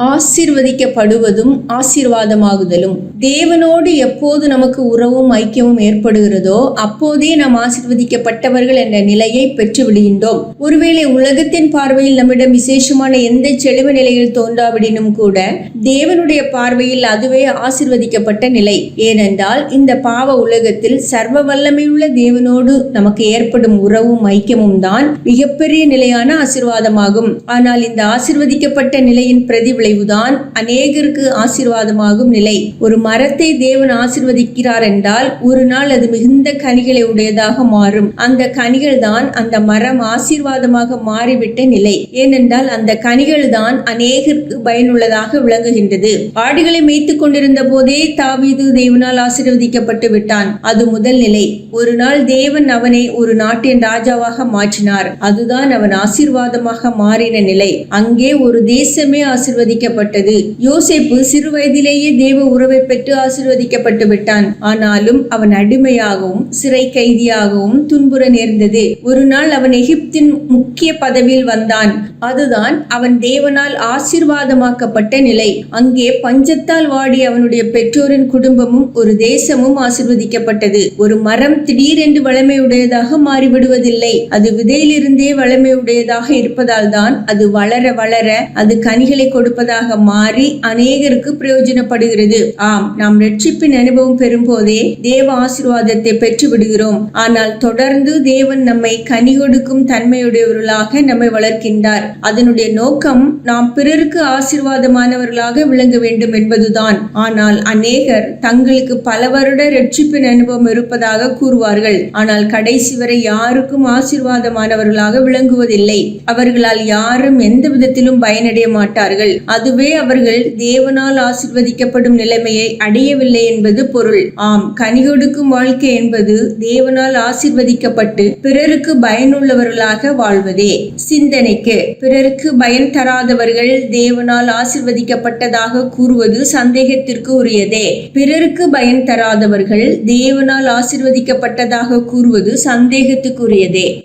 ஆசிர்வதிக்கப்படுவதும் ஆசீர்வாதமாகுதலும். தேவனோடு எப்போது நமக்கு உறவும் ஐக்கியமும் ஏற்படுகிறதோ அப்போதே நாம் ஆசிர்வதிக்கப்பட்டவர்கள் என்ற நிலையை பெற்று விடுகின்றோம். ஒருவேளை உலகத்தின் பார்வையில் நம்மிடம் விசேஷமான எந்த செழிவு நிலையில் தோன்றாவிடினும் கூட தேவனுடைய பார்வையில் அதுவே ஆசிர்வதிக்கப்பட்ட நிலை. ஏனென்றால் இந்த பாவ உலகத்தில் சர்வ வல்லமையுள்ள தேவனோடு நமக்கு ஏற்படும் உறவும் ஐக்கியமும் தான் மிகப்பெரிய நிலையான ஆசிர்வாதமாகும். ஆனால் இந்த ஆசீர்வதிக்கப்பட்ட நிலையின் பிரதி விளைவுதான் அநேகருக்கு ஆசீர்வாதமாகும் நிலை. ஒரு மரத்தை தேவன் ஆசீர்வதிக்கிறார் என்றால் ஒரு நாள் அது மிகுந்த கனிகளை உடையதாக மாறும். அந்த கனிகள் தான் அந்த மரம் ஆசீர்வாதமாக மாறிவிட்ட நிலை. ஏனென்றால் அந்த கனிகள் தான் அநேகருக்கு பயனுள்ளதாக விளங்குகின்றது. ஆடுகளை மேய்த்துக் கொண்டிருந்த போதே தாவீது தேவனால் ஆசீர்வதிக்கப்பட்டு விட்டான். அது முதல் நிலை. ஒரு நாள் தேவன் அவனை ஒரு நாட்டின் ராஜாவாக மாற்றினார். அதுதான் அவன் ஆசீர்வாதமாக மாறின நிலை. அங்கே ஒரு தேசமே ஆசீர்வதிக்கப்பட்டது. யோசேப்பு சிறு வயதிலேயே தேவ உறவை பெற்று ஆசிர்வதிக்கப்பட்டு விட்டான். ஆனாலும் அவன் அடிமையாகவும் சிறை கைதியாகவும் துன்புற நேர்ந்தது. ஒரு நாள் அவன் எகிப்தின் முக்கிய பதவியில் வந்தான். அதுதான் அவன் தேவனால் ஆசீர்வாதமாக்கப்பட்ட நிலை. அங்கே பஞ்சத்தால் வாடி அவனுடைய பெற்றோரின் குடும்பமும் ஒரு தேசமும் ஆசிர்வதிக்கப்பட்டது. ஒரு மரம் திடீரென்று வளமையுடையதாக மாறிவிடுவதில்லை. அது விதையிலிருந்தே வளமையுடையதாக இருப்பதால் தான் அது வளர வளர அது கனிகளை கொடுப்பதாக மாறி அநேகருக்கு பிரயோஜனப்படுகிறது. ஆம் நாம் ரட்சிப்பின் அனுபவம் பெறும் போதே தேவ ஆசீர்வாதத்தை பெற்று விடுகிறோம் ஆனால் தொடர்ந்து தேவன் நம்மை கனி கொடுக்கும் தன்மையுடையவர்களாக நம்மை வளர்க்கின்றார். அதனுடைய நோக்கம் நாம் பிறருக்கு ஆசீர்வாதமானவர்களாக விளங்க வேண்டும் என்பதுதான். ஆனால் அநேகர் தங்களுக்கு பல வருட ரட்சிப்பின் அனுபவம் இருப்பதாக கூறுவார்கள். ஆனால் கடைசி வரை யாருக்கும் ஆசீர்வாதமானவர்களாக விளங்குவதில்லை. அவர்களால் யாரும் எந்த விதத்திலும் பயனடைய மாட்டார்கள். அதுவே அவர்கள் தேவனால் ஆசிர்வதிக்கப்படும் நிலைமையை அடையவில்லை என்பது பொருள். ஆம் கனி கொடுக்கும் வாழ்க்கை என்பது தேவனால் ஆசிர்வதிக்கப்பட்டு பிறருக்கு பயனுள்ளவர்களாக வாழ்வதே. சிந்தனைக்கு பிறருக்கு பயன் தராதவர்கள் தேவனால் ஆசிர்வதிக்கப்பட்டதாக கூறுவது சந்தேகத்திற்கு உரியதே. பிறருக்கு பயன் தராதவர்கள் தேவனால் ஆசிர்வதிக்கப்பட்டதாக கூறுவது சந்தேகத்துக்குரியதே